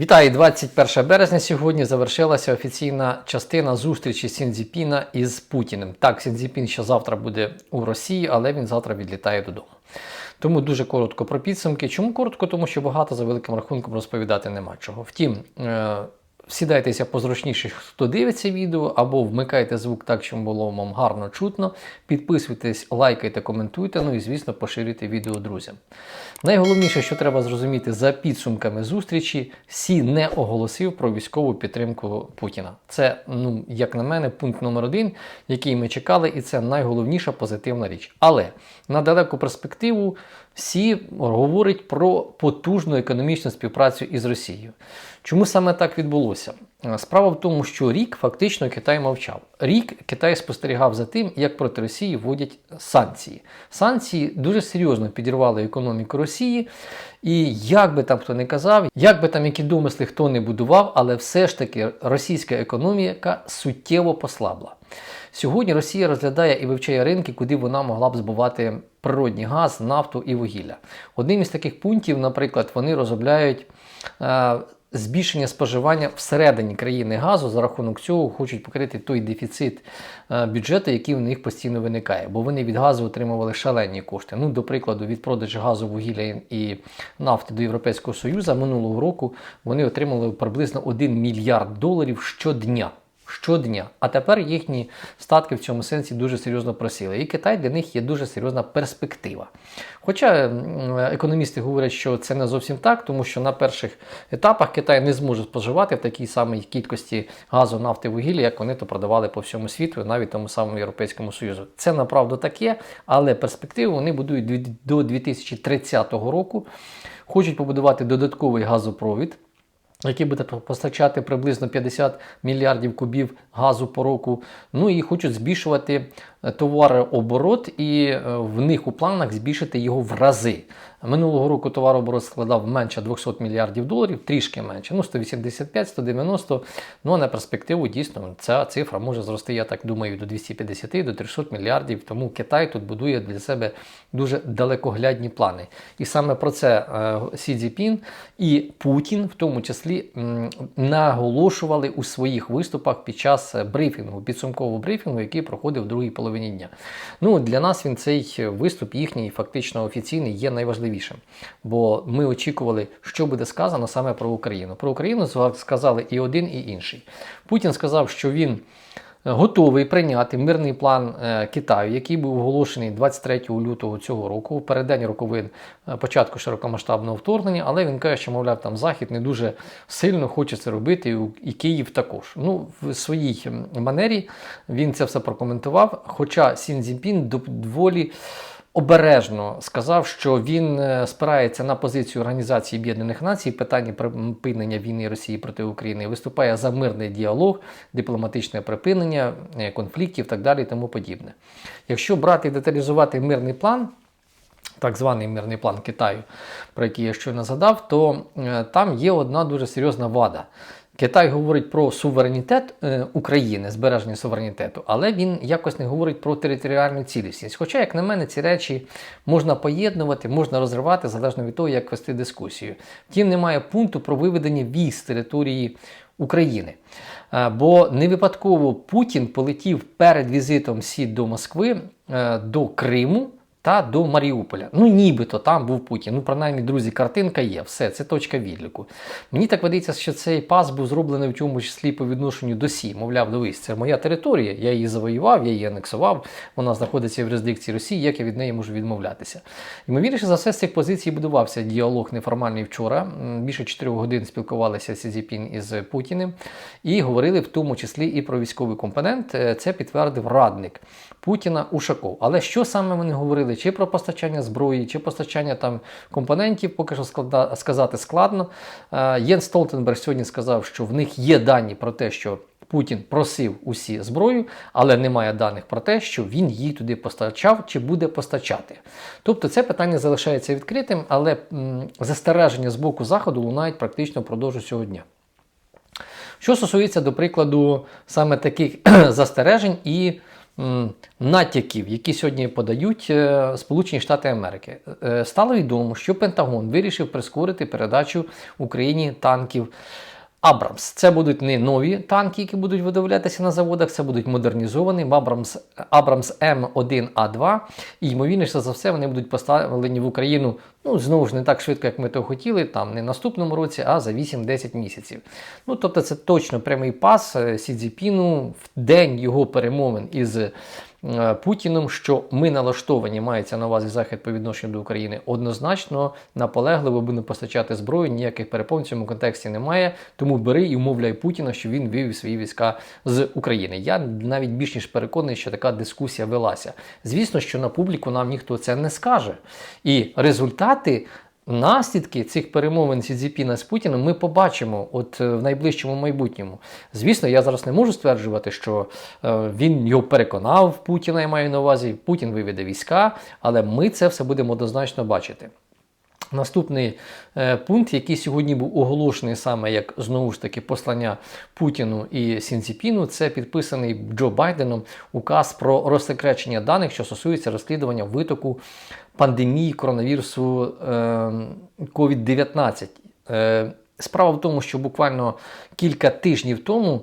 Вітаю, 21 березня. Сьогодні завершилася офіційна частина зустрічі Сінзіпіна із Путіним. Так, Сінзіпін ще завтра буде у Росії, але він завтра відлітає додому. Тому дуже коротко про підсумки. Чому коротко? Тому що багато за великим рахунком розповідати нема чого. Втім, е, сідайтеся позручніше, хто дивиться відео, або вмикайте звук так, щоб було вам гарно чутно. Підписуйтесь, лайкайте, коментуйте, ну і, звісно, поширюйте відео друзям. Найголовніше, що треба зрозуміти за підсумками зустрічі, Сі не оголосив про військову підтримку Путіна. Це, ну, як на мене, пункт номер один, який ми чекали, і це найголовніша позитивна річ. Але на далеку перспективу Сі говорить про потужну економічну співпрацю із Росією. Чому саме так відбулося? Справа в тому, що рік фактично Китай мовчав. Рік Китай спостерігав за тим, як проти Росії вводять санкції. Санкції дуже серйозно підірвали економіку Росії. І як би там хто не казав, як би там які домисли хто не будував, але все ж таки російська економіка суттєво послабла. Сьогодні Росія розглядає і вивчає ринки, куди вона могла б збувати природний газ, нафту і вугілля. Одним із таких пунктів, наприклад, вони розробляють. Збільшення споживання всередині країни газу за рахунок цього хочуть покрити той дефіцит е, бюджету, який в них постійно виникає, бо вони від газу отримували шалені кошти. Ну, до прикладу, від продажу газу, вугілля і нафти до Європейського Союзу минулого року вони отримали приблизно 1 мільярд доларів щодня щодня. А тепер їхні статки в цьому сенсі дуже серйозно просіли. І Китай для них є дуже серйозна перспектива. Хоча економісти говорять, що це не зовсім так, тому що на перших етапах Китай не зможе споживати в такій самій кількості газу, нафти, вугілля, як вони то продавали по всьому світу, навіть тому самому Європейському Союзу. Це направду таке, але перспективу вони будують до 2030 року. Хочуть побудувати додатковий газопровід який буде постачати приблизно 50 мільярдів кубів газу по року. Ну і хочуть збільшувати товарооборот, і е, в них у планах збільшити його в рази. Минулого року товарооборот складав менше 200 мільярдів доларів, трішки менше, ну 185-190. Ну а на перспективу дійсно ця цифра може зрости, я так думаю, до 250 до 300 мільярдів. Тому Китай тут будує для себе дуже далекоглядні плани. І саме про це е, Сі Цзіпін і Путін, в тому числі, наголошували у своїх виступах під час брифінгу, підсумкового брифінгу, який проходив в другій половині дня. Ну для нас він цей виступ їхній, фактично офіційний, є найважливішим. Бо ми очікували, що буде сказано саме про Україну. Про Україну сказали і один, і інший. Путін сказав, що він. Готовий прийняти мирний план е, Китаю, який був оголошений 23 лютого цього року, в переддень роковин е, початку широкомасштабного вторгнення, але він каже, що, мовляв, там Захід не дуже сильно хоче це робити, і Київ також. Ну, В своїй манері він це все прокоментував. Хоча Сін Цзіньпін доволі обережно сказав, що він е, спирається на позицію Організації Об'єднаних Націй питання припинення війни Росії проти України, виступає за мирний діалог, дипломатичне припинення е, конфліктів так далі і тому подібне. Якщо брати і деталізувати мирний план. Так званий мирний план Китаю, про який я щойно згадав, то е, там є одна дуже серйозна вада. Китай говорить про суверенітет е, України, збереження суверенітету, але він якось не говорить про територіальну цілісність. Хоча, як на мене, ці речі можна поєднувати, можна розривати залежно від того, як вести дискусію. Втім, немає пункту про виведення військ з території України. Е, бо не випадково Путін полетів перед візитом Сі до Москви е, до Криму та до Маріуполя. Ну, нібито там був Путін. Ну, принаймні, друзі, картинка є. Все, це точка відліку. Мені так видається, що цей пас був зроблений в цьому числі по відношенню до Сі. Мовляв, дивись, це моя територія, я її завоював, я її анексував, вона знаходиться в юрисдикції Росії, як я від неї можу відмовлятися. Ймовірніше за все, з цих позицій будувався діалог неформальний вчора. Більше 4 годин спілкувалися Сі Цзіпін із Путіним і говорили в тому числі і про військовий компонент. Е, це підтвердив радник Путіна Ушаков. Але що саме вони говорили? Говорили чи про постачання зброї, чи постачання там компонентів, поки що склада, сказати складно. Е, Єн Столтенберг сьогодні сказав, що в них є дані про те, що Путін просив усі зброю, але немає даних про те, що він її туди постачав чи буде постачати. Тобто це питання залишається відкритим, але м, застереження з боку Заходу лунають практично впродовж цього дня. Що стосується, до прикладу, саме таких застережень і натяків, які сьогодні подають е, Сполучені Штати Америки. Е, Стало відомо, що Пентагон вирішив прискорити передачу Україні танків. Абрамс. Це будуть не нові танки, які будуть видавлятися на заводах, це будуть модернізовані Абрамс, Абрамс М1А2. І ймовірніше за все, вони будуть поставлені в Україну ну, знову ж не так швидко, як ми то хотіли, там не наступному році, а за 8-10 місяців. Ну, тобто, це точно прямий пас е, Сі Цзіпіну в день його перемовин із. е, Путіним, що ми налаштовані, мається на увазі захід по відношенню до України, однозначно наполегливо будемо постачати зброю, ніяких перепон в цьому контексті немає. Тому бери і умовляй Путіна, що він вивів свої війська з України. Я навіть більш ніж переконаний, що така дискусія велася. Звісно, що на публіку нам ніхто це не скаже. І результати. Наслідки цих перемовин Сі Цзіпіна з Путіним ми побачимо от е, в найближчому майбутньому. Звісно, я зараз не можу стверджувати, що е, він його переконав Путіна, я маю на увазі, Путін виведе війська, але ми це все будемо однозначно бачити. Наступний е, пункт, який сьогодні був оголошений саме як знову ж таки послання Путіну і Сінціпіну, це підписаний Джо Байденом указ про розсекречення даних, що стосується розслідування витоку пандемії коронавірусу е, COVID-19. Е, справа в тому, що буквально кілька тижнів тому.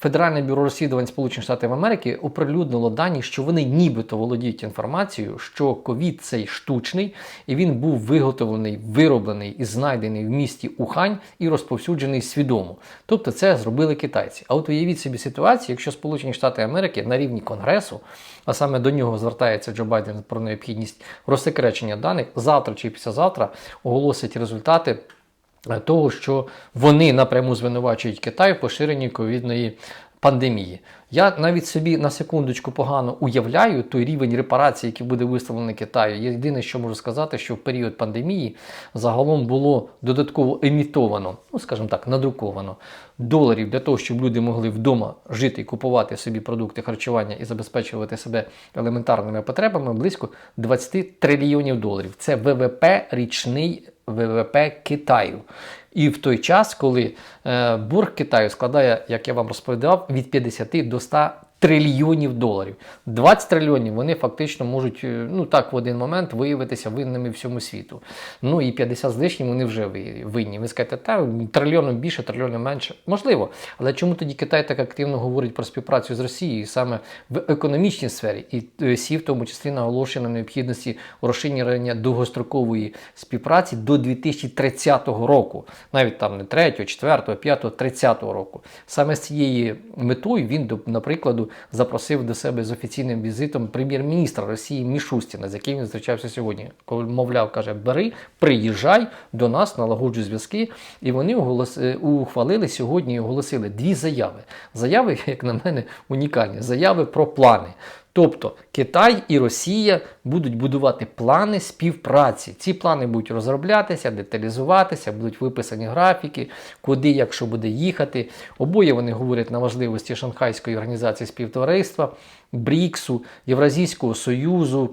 Федеральне бюро розслідувань Сполучених Штатів Америки оприлюднило дані, що вони нібито володіють інформацією, що ковід цей штучний, і він був виготовлений, вироблений і знайдений в місті Ухань і розповсюджений свідомо. Тобто це зробили китайці. А от уявіть собі ситуацію, якщо Сполучені Штати Америки на рівні Конгресу, а саме до нього звертається Джо Байден про необхідність розсекречення даних, завтра чи післязавтра оголосить результати того, що вони напряму звинувачують Китай в поширенні ковідної пандемії. Я навіть собі на секундочку погано уявляю той рівень репарації, який буде виставлений Китаю. Єдине, що можу сказати, що в період пандемії загалом було додатково емітовано, ну скажімо так, надруковано доларів для того, щоб люди могли вдома жити і купувати собі продукти харчування і забезпечувати себе елементарними потребами близько 20 трильйонів доларів. Це ВВП річний ВВП Китаю. І в той час, коли е, борг Китаю складає, як я вам розповідав, від 50 до 100 трильйонів доларів. 20 трильйонів вони фактично можуть е, ну так в один момент виявитися винними всьому світу. Ну і 50 з лишнім вони вже ви- винні. Ви скажете, та трильйоном більше, трильйоном менше. Можливо. Але чому тоді Китай так активно говорить про співпрацю з Росією саме в економічній сфері? І е, Сі в тому числі наголошує на необхідності розширення довгострокової співпраці до 2030 року, навіть там не 3, 4, 5, 30 року. Саме з цією метою він, до- запросив до себе з офіційним візитом прем'єр-міністра Росії Мішустіна, з яким він зустрічався сьогодні. Коли мовляв, каже, бери, приїжджай до нас, налагоджуй зв'язки. І вони е, ухвалили сьогодні і оголосили дві заяви. Заяви, як на мене, унікальні. Заяви про плани. Тобто Китай і Росія будуть будувати плани співпраці. Ці плани будуть розроблятися, деталізуватися, будуть виписані графіки, куди, якщо буде їхати. Обоє вони говорять на важливості Шанхайської організації співтовариства, БРІКСу, Євразійського Союзу.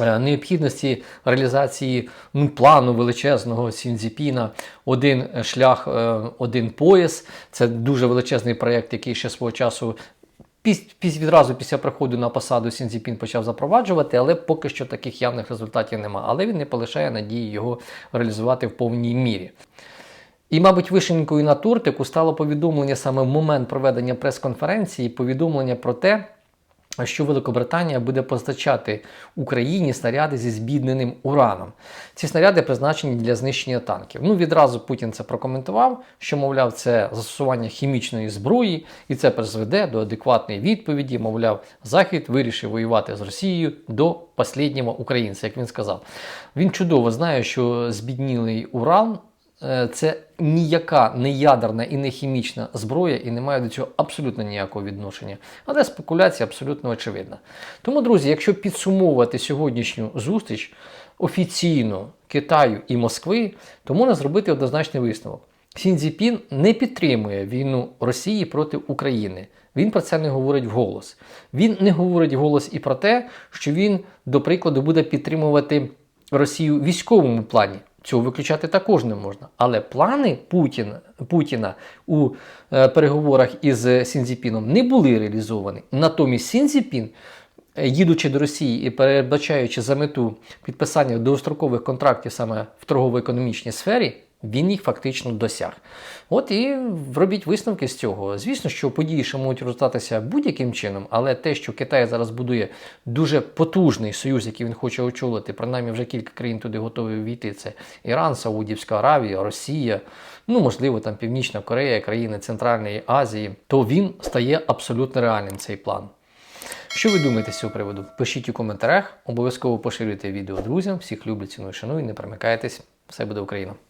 е, Необхідності реалізації ну, плану величезного Сінзіпіна, один шлях, е, один пояс. Це дуже величезний проєкт, який ще свого часу відразу після приходу на посаду Сінзіпін почав запроваджувати, але поки що таких явних результатів немає. Але він не полишає надії його реалізувати в повній мірі. І, мабуть, вишенькою на тортику стало повідомлення саме в момент проведення прес-конференції, повідомлення про те, що Великобританія буде постачати Україні снаряди зі збідненим ураном. Ці снаряди призначені для знищення танків. Ну, відразу Путін це прокоментував, що, мовляв, це застосування хімічної зброї, і це призведе до адекватної відповіді. Мовляв, Захід вирішив воювати з Росією до останнього українця, як він сказав. Він чудово знає, що збіднілий уран. Е, Це ніяка не ядерна і не хімічна зброя, і не має до цього абсолютно ніякого відношення. Але спекуляція абсолютно очевидна. Тому, друзі, якщо підсумовувати сьогоднішню зустріч офіційно Китаю і Москви, то можна зробити однозначний висновок. Сінзіпін не підтримує війну Росії проти України. Він про це не говорить вголос. Він не говорить вголос і про те, що він, до прикладу, буде підтримувати Росію в військовому плані. Цього виключати також не можна. Але плани Путін, Путіна у е, переговорах із Сінзіпіном не були реалізовані. Натомість Сінзіпін, е, їдучи до Росії і передбачаючи за мету підписання довгострокових контрактів саме в торгово-економічній сфері, він їх фактично досяг. От і робіть висновки з цього. Звісно, що події ще можуть розгортатися будь-яким чином, але те, що Китай зараз будує дуже потужний союз, який він хоче очолити, принаймні вже кілька країн туди готові війти. Це Іран, Саудівська Аравія, Росія, ну можливо, там Північна Корея, країни Центральної Азії, то він стає абсолютно реальним цей план. Що ви думаєте з цього приводу? Пишіть у коментарях, обов'язково поширюйте відео друзям. Всіх люблю, ціную, шаную, не перемикайтесь. Все буде Україна!